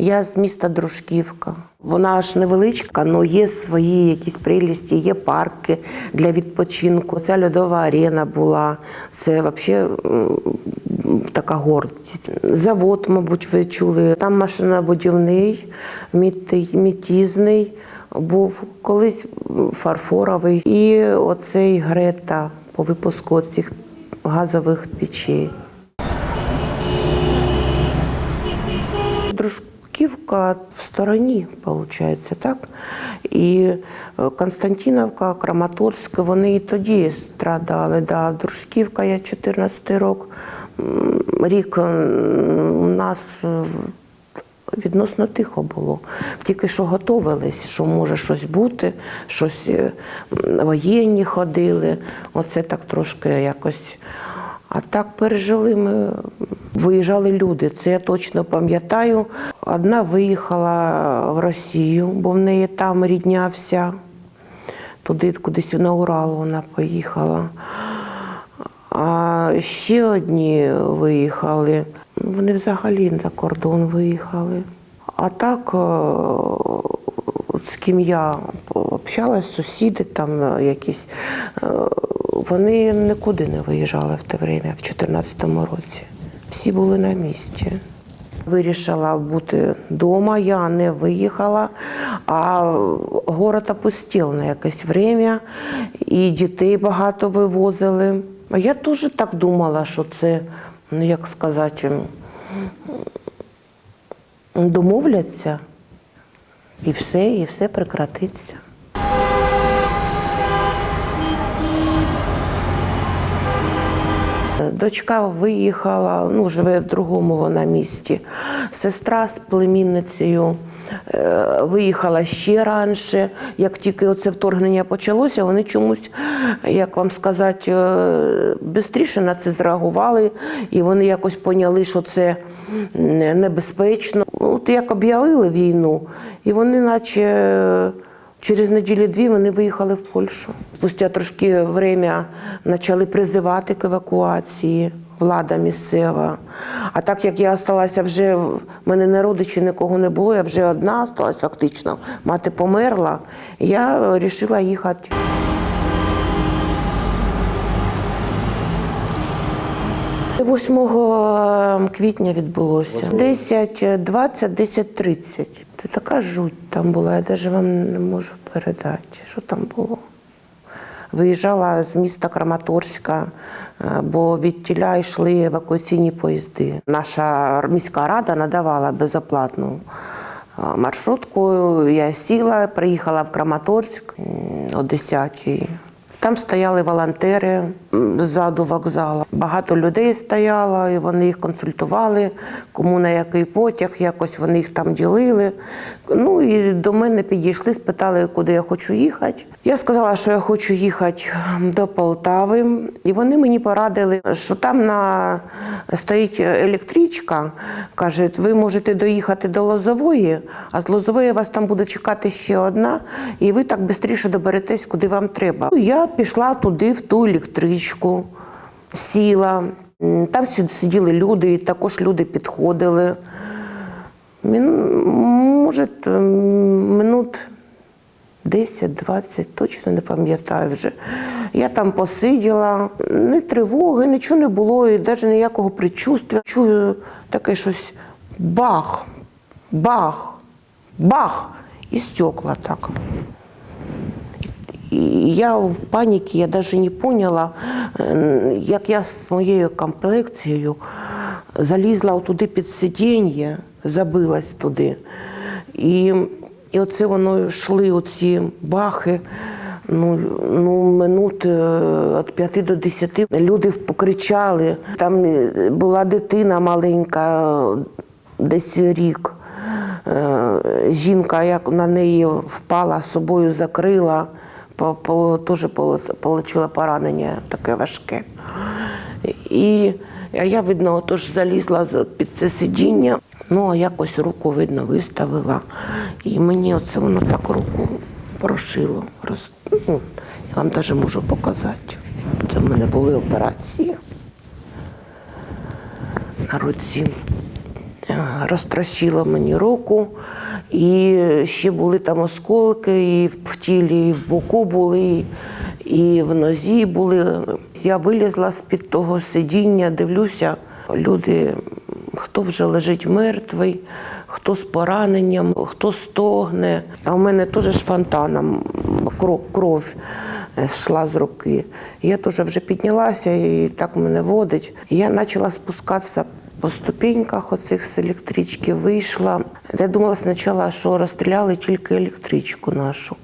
Я з міста Дружківка. Вона ж невеличка, але є свої якісь прелісті, є парки для відпочинку. Ця льодова арена була. Це взагалі така гордість. Завод, мабуть, ви чули. Там машинобудівний, мітізний був колись фарфоровий. І оцей Грета по випуску цих газових печей. Дружківка в стороні, виходить, так? І е, Константиновка, Краматорськ, вони і тоді страдали. Да. Дружківка, я 14 рок, рік у нас е, відносно тихо було. Тільки що готувались, що може щось бути, щось е, воєнні ходили. Оце так трошки якось. А так пережили ми. Виїжджали люди, це я точно пам'ятаю. Одна виїхала в Росію, бо в неї там рідня вся. Туди кудись на Урал вона поїхала. А ще одні виїхали. Вони взагалі за кордон виїхали. А так, е, з ким я общалась, сусіди там якісь, е, вони нікуди не виїжджали в те время, в 2014 році. Всі були на місці. Вирішила бути вдома, я не виїхала, а город опустів на якесь время, і дітей багато вивозили. А я теж так думала, що це, ну як сказати, домовляться, і все, і все прекратиться. Дочка виїхала, ну, живе в другому вона місті. Сестра з племінницею е, виїхала ще раніше. Як тільки оце вторгнення почалося, вони чомусь, як вам сказати, швидше на це зреагували, і вони якось поняли, що це небезпечно. От як об'явили війну, і вони, наче. Через неділю-дві вони виїхали в Польщу. Спустя трошки время почали призивати к евакуації, влада місцева. А так як я залишилася вже, в мене не родичі нікого не було, я вже одна залишилася фактично. Мати померла, я вирішила їхати. Восьмого квітня відбулося. 10, 20, 10, 30. Це така жуть там була, я навіть вам не можу передати, що там було. Виїжджала з міста Краматорська, е, бо від тіля йшли евакуаційні поїзди. Наша міська рада надавала безоплатну е, маршрутку. Я сіла, приїхала в Краматорськ о 10-й. Там стояли волонтери ззаду вокзалу. Багато людей стояло, і вони їх консультували, кому на який потяг, якось вони їх там ділили. Ну і до мене підійшли, спитали, куди я хочу їхати. Я сказала, що я хочу їхати до Полтави, і вони мені порадили, що там на стоїть електричка. Кажуть, ви можете доїхати до Лозової, а з Лозової вас там буде чекати ще одна, і ви так швидше доберетесь, куди вам треба. Я пішла туди, в ту електричку, сіла. Там сиділи люди, і також люди підходили. Мін- Може, минут 10-20, точно не пам'ятаю вже. Я там посиділа, ні тривоги, нічого не було, і навіть ніякого предчувствия. Чую таке щось бах, бах, бах, і стекла так. Я в паніці, я навіть не поняла, як я з моєю комплекцією залізла туди під сидіння, забилась туди. І, і оце воно йшли оці бахи. Ну, ну, минут е, від 5 до 10 люди покричали. Там е, була дитина маленька, десь рік. Е, Жінка, як на неї впала, собою закрила, теж отримала поранення таке важке. І я, видно, отож залізла під це сидіння, ну а якось руку, видно, виставила. І мені оце воно так руку прошило. Роз... Ну, я вам навіть можу показати. Це в мене були операції на руці. е, розтрощило мені руку, і ще були там осколки, і в тілі, і в боку були, і в нозі були. Я вилізла з-під того сидіння, дивлюся, люди, хто вже лежить мертвий, хто з пораненням, хто стогне. А в мене теж фонтаном кров, кров е, йшла з руки. Я теж вже піднялася і так мене водить. Я почала спускатися по ступеньках оцих з електрички, вийшла. Я думала спочатку, що розстріляли тільки електричку нашу.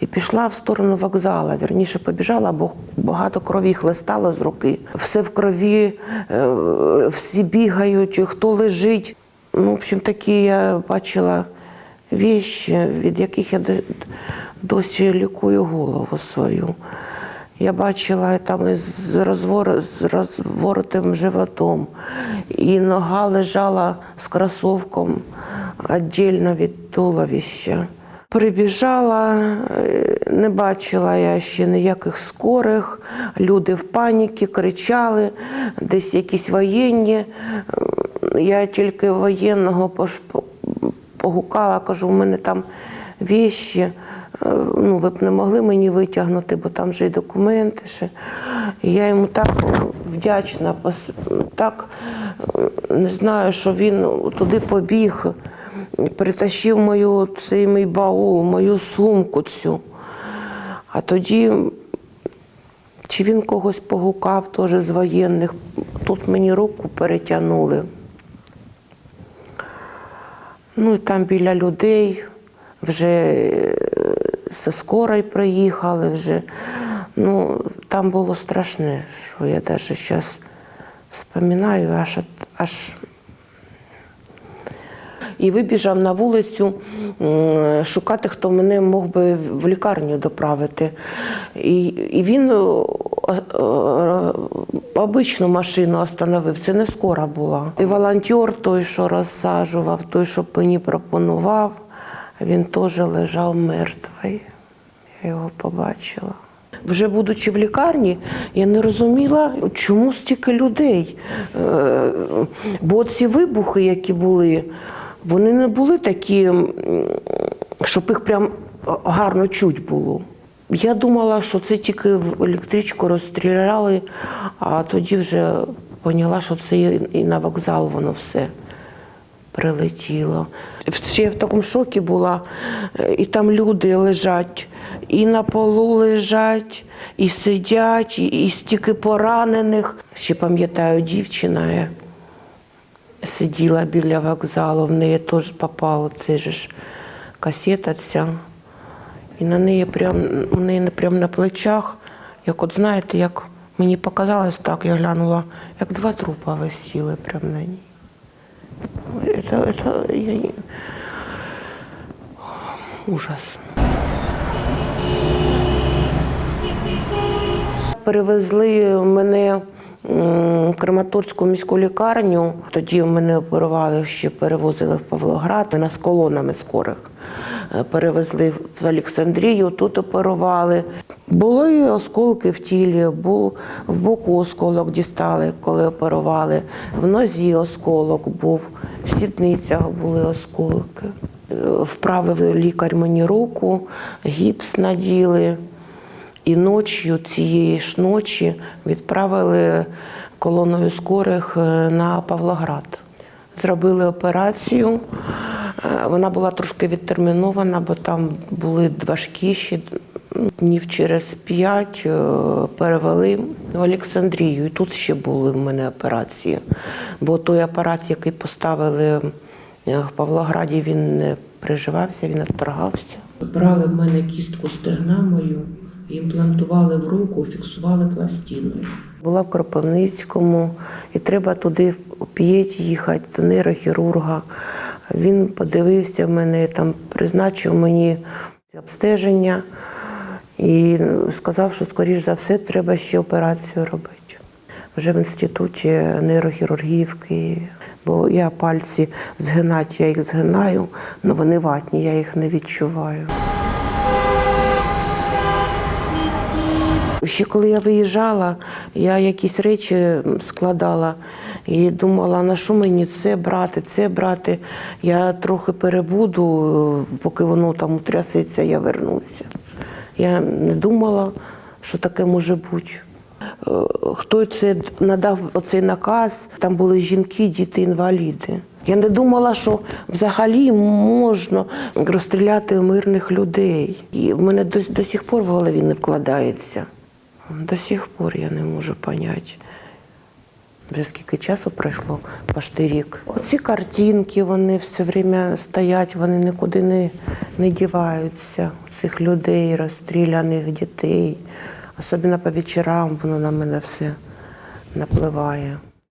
І пішла в сторону вокзала. Вірніше побіжала, бо багато крові хлестало з руки. Все в крові, е, всі бігають, хто лежить. Ну, в общем, такі я бачила вещі, від яких я досі лікую голову свою. Я бачила там із розвор, з розворотим животом, і нога лежала з кросовком віддільно від туловища. Прибіжала, е, не бачила я ще ніяких скорих. Люди в паніці кричали, десь якісь воєнні. Е, Я тільки воєнного погукала, кажу, у мене там віщі. Е, Ну, ви б не могли мені витягнути, бо там вже й документи. Ще. Я йому так вдячна, так е, не знаю, що він туди побіг, притащив мою цей мій баул, мою сумку цю. А тоді, чи він когось погукав теж з воєнних, тут мені руку перетягнули. Ну і там біля людей вже зі скорої приїхали вже. Ну, там було страшне, що я навіть зараз вспоминаю, аж, аж і вибіжав на вулицю шукати, хто мене мог би в лікарню доправити. І, і він обичну машину остановив, це не скора була. І волонтер той, що розсаджував, той, що мені пропонував, він теж лежав мертвий. Я його побачила. Вже будучи в лікарні, я не розуміла, чому стільки людей. Е, Бо ці вибухи, які були, вони не були такі, щоб їх прям гарно чуть було. Я думала, що це тільки в електричку розстріляли, а тоді вже поняла, що це і на вокзал воно все прилетіло. Ще я в такому шокі була, і там люди лежать, і на полу лежать, і сидять, і, стільки поранених. Ще пам'ятаю, дівчина е, сиділа біля вокзалу, в неї теж попала цей ж касета ця. І на неї прям, у неї прям на плечах, як от знаєте, як мені показалось так, я глянула, як два трупа висіли прямо на ній. Это, это я ужас. Перевезли мене в Краматорську міську лікарню. Тоді мене оперували, ще перевозили в Павлоград. Нас колонами скорих е, перевезли в Олександрію, тут оперували. Були осколки в тілі, був в боку осколок дістали, коли оперували, в нозі осколок був, в сідницях були осколки. Вправив лікар мені руку, гіпс наділи. І ночі, цієї ж ночі, відправили колоною скорих е, на Павлоград. Зробили операцію. Е, Вона була трошки відтермінована, бо там були важкіші. Днів через п'ять е, перевели в Олександрію. І тут ще були в мене операції. Бо той апарат, який поставили е, в Павлограді, він не приживався, він відторгався. Брали в мене кістку стегна мою, імплантували в руку, фіксували пластиною. Була в Кропивницькому, і треба туди в п'єть їхати до нейрохірурга. Він подивився мене, там призначив мені обстеження і сказав, що, скоріш за все, треба ще операцію робити. Вже в інституті нейрохірургії в Києві. Бо я пальці згинати, я їх згинаю, але вони ватні, я їх не відчуваю. Ще коли я виїжджала, я якісь речі складала і думала, на що мені це брати, це брати. Я трохи перебуду, поки воно там утрясеться, я вернуся. Я не думала, що таке може бути. Е, Хто це надав оцей наказ? Там були жінки, діти, інваліди. Я не думала, що взагалі можна розстріляти мирних людей. І в мене до, до сих пор в голові не вкладається. До сих пор я не можу поняти. Вже скільки часу пройшло, почти рік. Оці картинки, вони все время стоять, вони нікуди не, не діваються. Цих людей, розстріляних дітей. Особливо по вечорам воно на мене все напливає.